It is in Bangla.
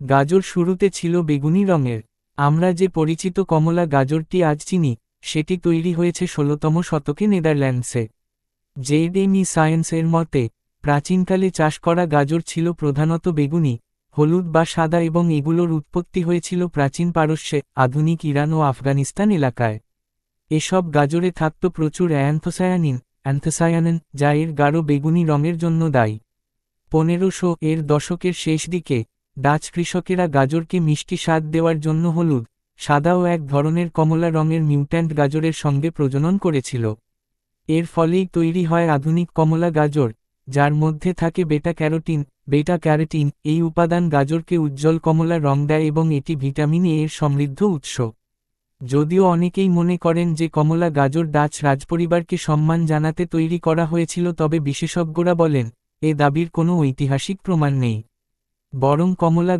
গাজর শুরুতে ছিল বেগুনি রঙের। আমরা যে পরিচিত কমলা গাজরটি আজ চিনি, সেটি তৈরি হয়েছে ষোলতম শতকে নেদারল্যান্ডসে। জেডেমি সায়েন্সের মতে, প্রাচীনকালে চাষ করা গাজর ছিল প্রধানত বেগুনি, হলুদ বা সাদা এবং এগুলোর উৎপত্তি হয়েছিল প্রাচীন পারস্যে, আধুনিক ইরান ও আফগানিস্তান এলাকায়। এসব গাজরে থাকত প্রচুর অ্যান্থোসায়ানিন অ্যান্থোসায়ানিন, যা এর গাঢ় বেগুনি রঙের জন্য দায়ী। পনেরোশো এর দশকের শেষ দিকে ডাচ কৃষকেরা গাজরকে মিষ্টি স্বাদ দেওয়ার জন্য হলুদ, সাদা ও এক ধরনের কমলা রঙের মিউট্যান্ট গাজরের সঙ্গে প্রজনন করেছিল। এর ফলেই তৈরি হয় আধুনিক কমলা গাজর, যার মধ্যে থাকে বেটা ক্যারোটিন বেটা ক্যারোটিন, এই উপাদান গাজরকে উজ্জ্বল কমলা রং দেয় এবং এটি ভিটামিন এ এর সমৃদ্ধ উৎস। যদিও অনেকেই মনে করেন যে কমলা গাজর ডাচ রাজপরিবারকে সম্মান জানাতে তৈরি করা হয়েছিল, তবে বিশেষজ্ঞরা বলেন, এ দাবির কোনো ঐতিহাসিক প্রমাণ নেই। বরং কমলা